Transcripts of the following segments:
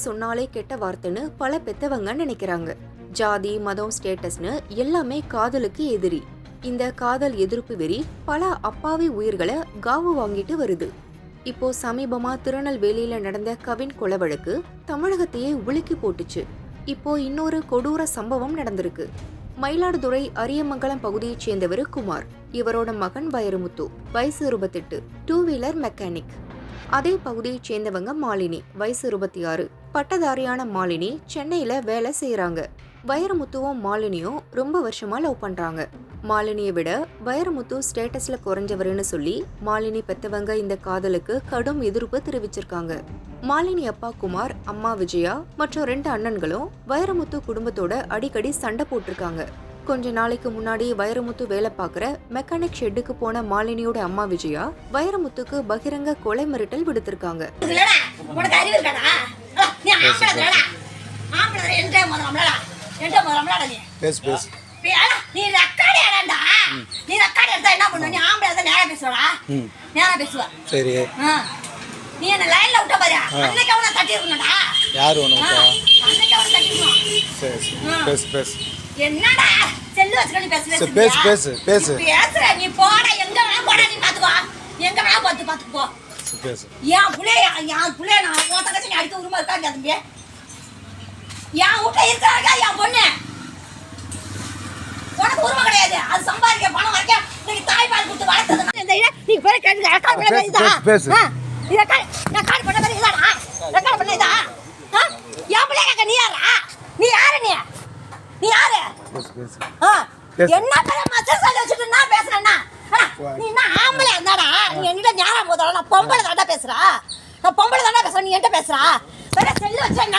சொன்னாலே கெட்ட வார்த்தைன்னு பல பெத்தவங்க நினைக்கிறாங்க. ஜாதி மதம் ஸ்டேட்டஸ்னு எல்லாமே காதலுக்கு எதிரி. இந்த காதல் எதிர்ப்பு வெறி பல அப்பாவி உயிர்களை காவு வாங்கிட்டு வருது. இப்போ சமீபமா திருநெல்வேலியில நடந்த கவின் கொலை வழக்கு தமிழகத்தையே உலுக்கி போட்டுச்சு. இப்போ இன்னொரு கொடூர சம்பவம் நடந்திருக்கு. மயிலாடுதுறை அரியமங்கலம் பகுதியைச் சேர்ந்தவர் குமார். இவரோட மகன் வைரமுத்து. வயசு இருபத்தெட்டு. Two wheeler mechanic. அதே பகுதியைச் சேர்ந்தவங்க மாலினி. வயசு இருபத்தி ஆறு. பட்டதாரியான மாலினி சென்னையில் வேலை செய்கிறாங்க வைரமுத்துவும் மாலினியும் ரொம்ப வருஷமாக லவ் பண்ணுறாங்க மாலினியை விட வைரமுத்து ஸ்டேட்டஸில் குறைஞ்சவருன்னு சொல்லி மாலினி பெற்றவங்க இந்த காதலுக்கு கடும் எதிர்ப்பு தெரிவிச்சிருக்காங்க. மாலினி அப்பா குமார் அம்மா விஜயா மற்றும் ரெண்டு அண்ணன்களும் வைரமுத்து குடும்பத்தோட அடிக்கடி சண்டை போட்டிருக்காங்க. கொஞ்ச நாளைக்கு முன்னாடி வைரமுத்து வேலை பார்க்குற மெக்கானிக் ஷெட்டுக்கு போன மாலினியோட அம்மா விஜயா வைரமுத்துக்கு பகிரங்க கொலை மிரட்டல் விடுத்திருக்காங்க இல்லடா உனக்கு அறிவு இருக்காடா அடா, நீ ஆம்பளை தானடா ஆம்பளை தானே என்கிட்ட முதலாமலடா முதலாமலடா நீ பேசு பேசு. பே- அடா, நீ ரெக்கார்டு ஏடாண்டா நீ ரெக்கார்டு எடுத்தா என்ன பண்ணுவ? நீ ஆம்பளை தான் நேரா பேசுவடா நேரா பேசுவ. சரி. நீ என்ன லைன்ல விட்ட பாரு. அன்னைக்கு அவனை தட்டி இருக்கணும்டா யார் ஒன்று ஆ, அன்னைக்கு அவனை தட்டி இருக்கணும் சரி. சரி பேசு பேசு. என்னடா? செல்லு வச்சுக்கணும் பேசு பேசு, பேசு, பேசு. நீ பேசுற நீ போடா. எங்க வேணா போடா நீ பாத்துக்கோ. எங்க வேணா பார்த்து பாத்துக்கோ சரி, பேசு. என் புள்ளைய என் புள்ளைய நான் தங்கச்சி நீ அடிக்க உரிமை இருக்கா தம்பி என் வீட்டுல இருக்கிறாங்க என் பொண்ணு? உனக்கு கிடையாது. அது சம்பாதிக்க பணம் வரைக்கும் நீங்க தாய்ப்பால் கொடுத்து வளர்த்தது இந்த இதை நீ போய் கேட்டு ரெக்கார்ட் பண்ண வேண்டியதா பேசு. ரெக்கார்ட் ரெக்கார்ட் பண்ண ரெக்கார்ட் இதா? என் கேட்க நீ யாரா? நீ யாரு நீ? நீ யாரு. என்ன பேர மச்சர் சாலி வச்சுட்டு நான் பேசுறேன்னா நீ என்ன ஆம்பளை இருந்தாடா? நீ என்கிட்ட ஞானம் போதாடா நான் பொம்பளை தாண்டா பேசுறா. நான் பொம்பளை தாண்டா பேசுறேன் நீ என்கிட்ட பேசுறா. வேற செல்லு வச்சேங்க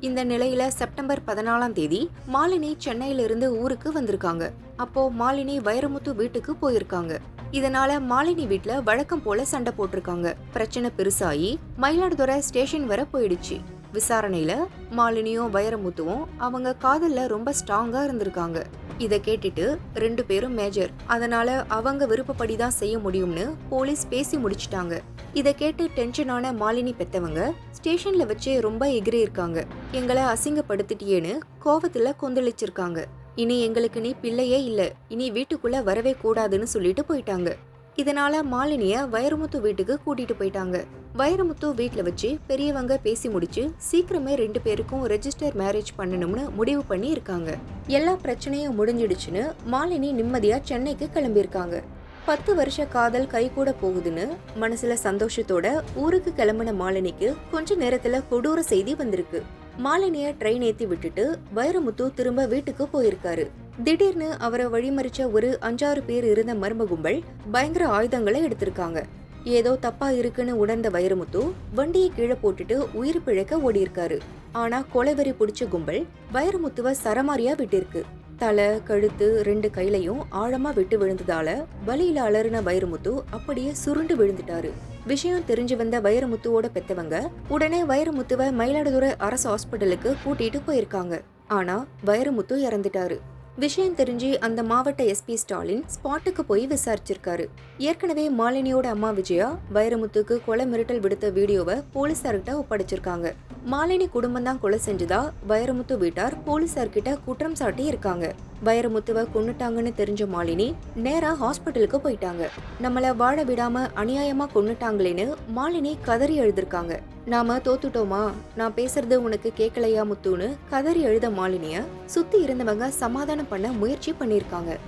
இந்த நிலையில செப்டம்பர் பதினாலாம் தேதி மாலினி சென்னையிலிருந்து ஊருக்கு வந்திருக்காங்க. அப்போ மாலினி வைரமுத்து வீட்டுக்கு போயிருக்காங்க. இதனால மாலினி வீட்டுல வழக்கம் போல சண்டை போட்டிருக்காங்க. பிரச்சனை பெருசாகி மயிலாடுதுறை ஸ்டேஷன் வர போயிடுச்சு. விசாரணையில மாலினியும் வைரமுத்துவும் அவங்க காதல்ல ரொம்ப ஸ்ட்ராங்கா இருந்திருக்காங்க. இதை கேட்டுட்டு ரெண்டு பேரும் மேஜர் அதனால அவங்க விருப்பப்படி தான் செய்ய முடியும்னு போலீஸ் பேசி முடிச்சிட்டாங்க. இதை கேட்டு டென்ஷனான மாலினி பெத்தவங்க ஸ்டேஷன்ல வச்சு ரொம்ப எகிரி இருக்காங்க. எங்களை அசிங்கப்படுத்திட்டியேன்னு கோவத்துல கொந்தளிச்சிருக்காங்க. இனி எங்களுக்கு நீ பிள்ளையே இல்ல. இனி வீட்டுக்குள்ள வரவே கூடாதுன்னு சொல்லிட்டு போயிட்டாங்க. இதனால மாலினிய வைரமுத்து வீட்டுக்கு கூட்டிட்டு போயிட்டாங்க. வைரமுத்து வீட்டில் வச்சு பெரியவங்க பேசி முடிச்சு சீக்கிரமே ரெண்டு பேருக்கும் ரெஜிஸ்டர் மேரேஜ் பண்ணணும்னு முடிவு பண்ணி இருக்காங்க. எல்லா பிரச்சனையும் முடிஞ்சிடுச்சுன்னு மாலினி நிம்மதியா சென்னைக்கு கிளம்பியிருக்காங்க. பத்து வருஷ காதல் கைகூட போகுதுன்னு மனசுல சந்தோஷத்தோட ஊருக்கு கிளம்பின மாலினிக்கு கொஞ்ச நேரத்துல கொடூர செய்தி வந்திருக்கு. மாலினிய ட்ரெயின் ஏத்தி விட்டுட்டு வைரமுத்து திரும்ப வீட்டுக்கு போயிருக்காரு. திடீர்னு அவரை வழிமறிச்ச ஒரு அஞ்சாறு பேர் இருந்த மர்ம கும்பல் பயங்கர ஆயுதங்களை எடுத்திருக்காங்க. ஏதோ தப்பா இருக்குன்னு உணர்ந்த வைரமுத்து வண்டியை கீழே போட்டுட்டு உயிர் பிழைக்க ஓடியிருக்காரு. ஆனா கொலைவெறி பிடிச்ச கும்பல் வைரமுத்துவ சரமாரியா விட்டிருக்கு. தலை கழுத்து ரெண்டு கையிலையும் ஆழமா விட்டு விழுந்ததால வலியில அலறின வைரமுத்து அப்படியே சுருண்டு விழுந்துட்டாரு. விஷயம் தெரிஞ்சு வந்த வைரமுத்துவோட பெத்தவங்க உடனே வைரமுத்துவ மயிலாடுதுறை அரசு ஹாஸ்பிட்டலுக்கு கூட்டிட்டு போயிருக்காங்க. ஆனா வைரமுத்து இறந்துட்டாரு. விஷயம் தெரிஞ்சு அந்த மாவட்ட எஸ்பி ஸ்டாலின் ஸ்பாட்டுக்கு போய் விசாரிச்சிருக்காரு. ஏற்கனவே மாலினியோட அம்மா விஜயா வைரமுத்துக்கு கொலை மிரட்டல் விடுத்த வீடியோவை போலீசார்கிட்ட ஒப்படைச்சிருக்காங்க. மாலினி குடும்பம் தான் கொலை செஞ்சதா? வைரமுத்து வீட்டார் போலீசார்கிட்ட குற்றம் சாட்டி இருக்காங்க வைரமுத்துவ கொன்னுட்டாங்கன்னு தெரிஞ்ச மாலினி நேரா ஹாஸ்பிட்டலுக்கு போயிட்டாங்க. நம்மள வாழ விடாம அநியாயமா கொன்னுட்டாங்களேன்னு மாலினி கதறி எழுதிருக்காங்க. நாம தோத்துட்டோமா? நான் பேசுறது உனக்கு கேட்கலையா முத்துன்னு கதறி எழுத மாலினிய சுத்தி இருந்தவங்க சமாதானம் பண்ண முயற்சி பண்ணிருக்காங்க.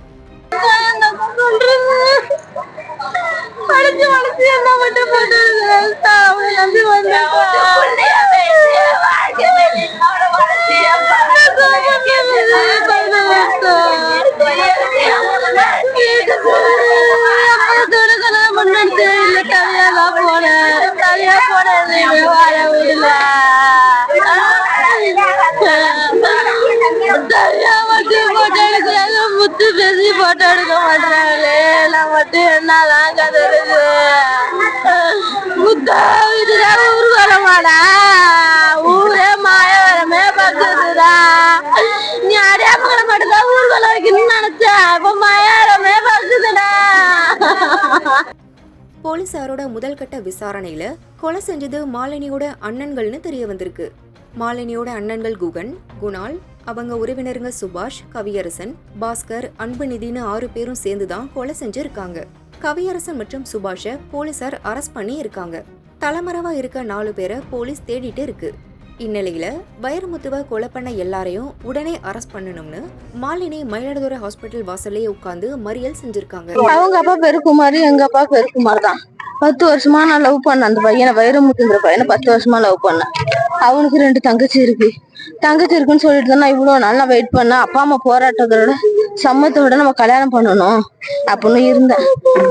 படிச்சு இல்ல தனியா தான் போனேன் தனியா போனேன் வாழ விடல தனியா மட்டும் போட்டோ எடுக்கிறாங்க முத்து பேசி போட்டோ எடுக்க மாட்டாங்களே நான் மட்டும் என்னதான் கதை இருக்கு முத்தா போலீசாரோட முதல் கட்ட விசாரணையில கொலை செஞ்சது மாலினியோட அண்ணன்கள்னு தெரிய வந்திருக்கு. மாலினியோட அண்ணன்கள் குகன் குணால் அவங்க உறவினருங்க சுபாஷ் கவியரசன் பாஸ்கர் அன்புநிதினு ஆறு பேரும் சேர்ந்து தான் கொலை செஞ்சிருக்காங்க. கவியரசன் மற்றும் சுபாஷை போலீசார் அரெஸ்ட் பண்ணி இருக்காங்க தலைமறைவா இருக்க நாலு பேரை போலீஸ் தேடிட்டு இருக்கு. இந்நிலையில வைரமுத்துவ கொலை பண்ண எல்லாரையும் உடனே அரெஸ்ட் பண்ணணும்னு மாலினி மயிலாடுதுறை ஹாஸ்பிட்டல் வாசல்லே உட்கார்ந்து மறியல் செஞ்சிருக்காங்க. அவங்க அப்பா பேரு எங்க அப்பா பேரு குமார் தான் பத்து வருஷமா நான் லவ் பண்ணேன். அந்த பையனை வைரமுத்துங்கிற பையனை பத்து வருஷமா லவ் பண்ணேன். அவனுக்கு ரெண்டு தங்கச்சி இருக்கு. தங்கச்சி இருக்குன்னு சொல்லிட்டு தான் நான் இவ்வளவு நாள் நான் வெயிட் பண்ணேன். அப்பா அம்மா போராட்டத்தோட சம்மத்தோட நம்ம கல்யாணம் பண்ணணும் அப்படின்னு இருந்தேன்.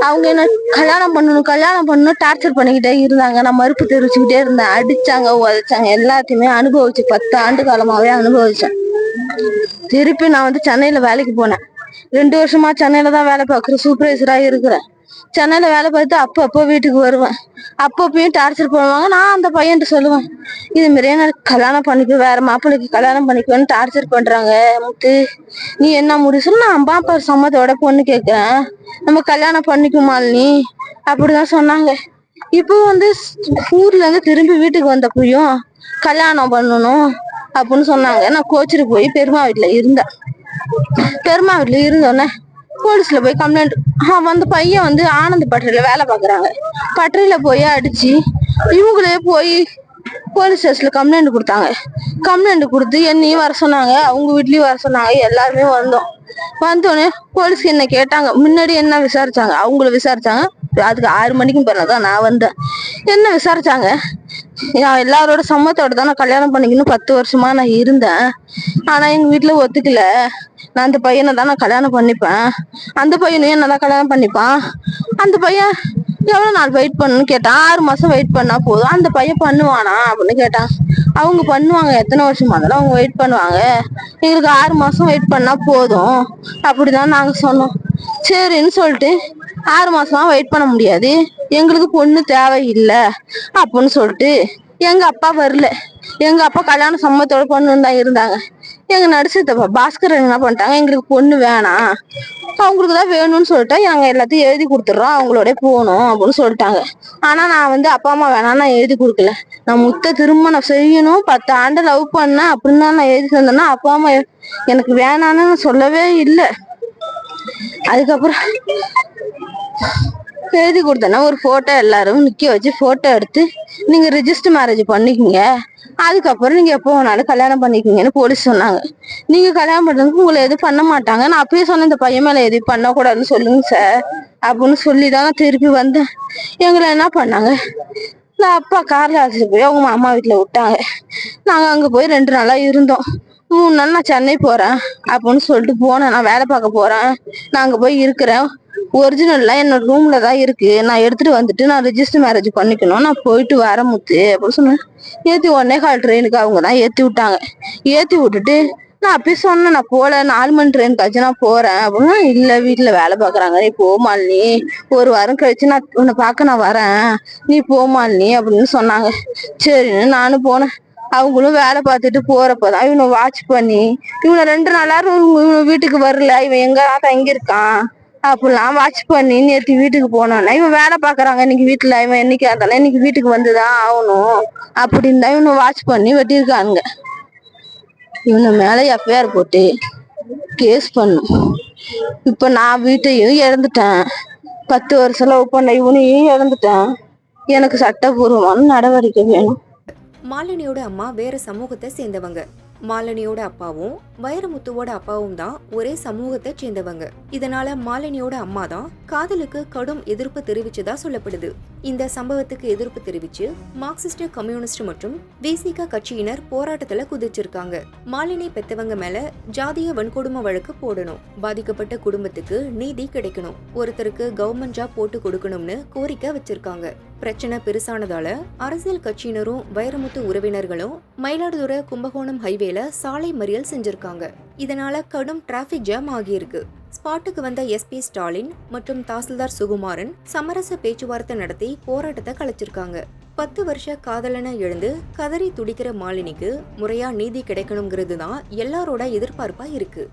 அவங்க என்ன கல்யாணம் பண்ணணும் கல்யாணம் பண்ணணும் டார்ச்சர் பண்ணிக்கிட்டே இருந்தாங்க. நான் மறுப்பு தெரிவிச்சுக்கிட்டே இருந்தேன். அடிச்சாங்க உதைச்சாங்க எல்லாத்தையுமே அனுபவிச்சு பத்து ஆண்டு காலமாவே அனுபவிச்சேன். திருப்பி நான் வந்து சென்னையில வேலைக்கு போனேன். ரெண்டு வருஷமா சென்னையில தான் வேலை பார்க்குறேன். சூப்பர்வைசரா இருக்கிறேன். சென்னையில வேலை பார்த்து அப்போ அப்போ வீட்டுக்கு வருவேன். அப்பப்பயும் டார்ச்சர் பண்ணுவாங்க. நான் அந்த பையன்ட்டு சொல்லுவேன் இது மாதிரியே நான் கல்யாணம் பண்ணிக்க வேற மாப்பிள்ளைக்கு கல்யாணம் பண்ணிக்குவேன்னு டார்ச்சர் பண்றாங்க முத்து. நீ என்ன முடிச்சுன்னு நான் அம்மா அப்பா சம்மத்தோட பொண்ணு கேட்கிறேன். நம்ம கல்யாணம் பண்ணிக்குமா நீ அப்படிதான் சொன்னாங்க. இப்போ வந்து ஊர்ல இருந்து திரும்பி வீட்டுக்கு வந்தப்பையும் கல்யாணம் பண்ணணும் அப்படின்னு சொன்னாங்க. நான் கோச்சிட்டு போய் பெருமா வீட்டுல இருந்தேன். பெருமா வீட்டுல இருந்தோன்னே போலீஸ்ல போய் கம்ப்ளைண்ட் அந்த பையன் வந்து ஆனந்த் பட்டறையில வேலை பாக்குறாங்க பட்டறையில போய் அடிச்சு இவங்களே போய் போலீஸ் ஸ்டேஷன்ல கம்ப்ளைண்ட் கொடுத்தாங்க. கம்ப்ளைண்ட் கொடுத்து என்னையும் வர சொன்னாங்க. அவங்க வீட்லயும் வர சொன்னாங்க. எல்லாருமே வந்தோம். வந்தோடனே போலீஸ் என்ன கேட்டாங்க. முன்னாடி என்ன விசாரிச்சாங்க? அவங்கள விசாரிச்சாங்க. அதுக்கு ஆறு மணிக்கு பிறந்ததான் நான் வந்தேன். என்ன விசாரிச்சாங்க? நான் எல்லாரோட சம்மத்தோட தான் நான் கல்யாணம் பண்ணிக்கணும். பத்து வருஷமா நான் இருந்தேன். ஆனா எங்க வீட்டுல ஒத்துக்கல. நான் அந்த பையனை தான் நான் கல்யாணம் பண்ணிப்பேன். அந்த பையனையும் என்ன தான் கல்யாணம் பண்ணிப்பான். அந்த பையன் எவ்வளவு நாள் வெயிட் பண்ணணும்னு கேட்டான் ஆறு மாசம் வெயிட் பண்ணா போதும். அந்த பையன் பண்ணுவானா அப்படின்னு கேட்டான் அவங்க பண்ணுவாங்க. எத்தனை வருஷமா இருந்தாலும் அவங்க வெயிட் பண்ணுவாங்க. எங்களுக்கு ஆறு மாசம் வெயிட் பண்ணா போதும். அப்படிதான் நாங்க சொன்னோம். சரின்னு சொல்லிட்டு ஆறு மாசமா வெயிட் பண்ண முடியாது. எங்களுக்கு பொண்ணு தேவையில்லை அப்படின்னு சொல்லிட்டு எங்க அப்பா வரல. எங்க அப்பா கல்யாண சம்மத்தோட பொண்ணு தான் இருந்தாங்க. எங்க நடிச்சதப்பா பாஸ்கர் என்ன பண்ணிட்டாங்க? எங்களுக்கு பொண்ணு வேணாம் அவங்களுக்கு தான் வேணும்னு சொல்லிட்டு நாங்க எல்லாத்தையும் எழுதி கொடுத்துட்றோம். அவங்களோட போகணும் அப்படின்னு சொல்லிட்டாங்க. ஆனா நான் வந்து அப்பா அம்மா வேணாம் நான் எழுதி கொடுக்கல. நான் முத்த திருமணம் செய்யணும். பத்து ஆண்டு லவ் பண்ணேன். அப்படின்னு தான் நான் எழுதி தந்தேன்னா அப்பா அம்மா எனக்கு வேணான்னு சொல்லவே இல்லை. அதுக்கப்புறம் எழுதி கொடுத்தேன்னா ஒரு போட்டோ எல்லாரும் நிக்க வச்சு போட்டோ எடுத்து நீங்க ரிஜிஸ்டர் மேரேஜ் பண்ணிக்கோங்க. அதுக்கப்புறம் நீங்க எப்போ வேணாலும் கல்யாணம் பண்ணிக்கிங்கன்னு போலீஸ் சொன்னாங்க. நீங்க கல்யாணம் பண்றதுக்கு உங்களை எதுவும் பண்ண மாட்டாங்க. நான் அப்பயே சொன்னேன் இந்த பையன் மேல எதுவும் பண்ணக்கூடாதுன்னு சொல்லுங்க சார் அப்படின்னு சொல்லி தான் நான் திருப்பி வந்தேன். எங்களை என்ன பண்ணாங்க? நான் அப்பா கார்ல அழைச்சிட்டு போய் அவங்க மாமா வீட்டுல விட்டாங்க. நாங்க அங்க போய் ரெண்டு நாளா இருந்தோம். மூணு நாள் நான் சென்னை போறேன். அப்படின்னு சொல்லிட்டு போனேன். நான் வேலை பார்க்க போறேன். நான் அங்க போய் இருக்கிறேன். ஒரிஜினல்லாம் என்னோட ரூம்ல தான் இருக்கு. நான் எடுத்துட்டு வந்துட்டு நான் ரெஜிஸ்டர் மேரேஜ் பண்ணிக்கணும். நான் போயிட்டு வர முத்து. அப்படின்னு சொன்னேன் ஏத்தி உடனே கால் ட்ரெயினுக்கு அவங்க தான் ஏத்தி விட்டாங்க. ஏத்தி விட்டுட்டு நான் அப்பயே சொன்னேன் நான் போல. நாலு மணி ட்ரெயின் கழிச்சு நான் போறேன். அப்படின்னா இல்ல வீட்டுல வேலை பாக்குறாங்க நீ போமாலினி ஒரு வாரம் கழிச்சு நான் உன்னை பார்க்க நான் வரேன். நீ போமாலினி அப்படின்னு சொன்னாங்க. சரின்னு நானும் போனேன். அவங்களும் வேலை பார்த்துட்டு போறப்பதான் இவனை வாட்ச் பண்ணி இவனை ரெண்டு நாளாரும் இவன் வீட்டுக்கு வரல இவன் எங்க தங்கியிருக்கான் அப்படிலாம் வாட்ச் பண்ணி நேற்று வீட்டுக்கு போனோன்னா இவன் வேலை பாக்குறாங்க இன்னைக்கு வீட்டுல இவன் என்னைக்கு இருந்தாலும் இன்னைக்கு வீட்டுக்கு வந்துதான் ஆகணும் அப்படின்னு தான் இவனை வாட்ச் பண்ணி வெட்டியிருக்கானுங்க இவனை மேல எஃப்ஐஆர் போட்டு கேஸ் பண்ணும் இப்ப நான் வீட்டையும் இழந்துட்டேன் பத்து வருஷம் லவ் பண்ண இவனையும் இழந்துட்டேன் எனக்கு சட்டபூர்வமான நடவடிக்கை வேணும். மாலினியோட அம்மா வேற சமூகத்தை சேர்ந்தவங்க. மாலினியோட அப்பாவும் வைரமுத்துவோட அப்பாவும் தான் ஒரே சமூகத்தை சேர்ந்தவங்க. இதனால மாலினியோட அம்மா தான் காதலுக்கு கடும் எதிர்ப்பு தெரிவிச்சதா சொல்லப்படுது. இந்த சம்பவத்துக்கு எதிர்ப்பு தெரிவிச்சு மார்க்சிஸ்ட் கம்யூனிஸ்ட் மற்றும் விசிக கட்சியினர் போராட்டத்துல குதிச்சிருக்காங்க. மாலினி பெத்தவங்க மேல ஜாதிய வன்கொடுமை வழக்கு போடணும். பாதிக்கப்பட்ட குடும்பத்துக்கு நீதி கிடைக்கணும். ஒருத்தருக்கு கவர்மெண்ட் ஜாப் போட்டு கொடுக்கணும்னு கோரிக்கை வச்சிருக்காங்க. பிரச்சனை பெருசானதால அரசியல் கட்சியினரும் வைரமுத்து உறவினர்களும் மயிலாடுதுறை கும்பகோணம் ஹைவேல சாலை மறியல் செஞ்சிருக்காங்க. இதனால கடும் டிராபிக் ஜாம் ஆகியிருக்கு. ஸ்பாட்டுக்கு வந்த எஸ்பி ஸ்டாலின் மற்றும் தாசில்தார் சுகுமாரன் சமரச பேச்சுவார்த்தை நடத்தி போராட்டத்தை கலைச்சிருக்காங்க. பத்து வருஷ காதலனை எழுந்து கதறி துடிக்கிற மாலினிக்கு முறையா நீதி கிடைக்கணுங்கிறது தான் எல்லாரோட எதிர்பார்ப்பா இருக்கு.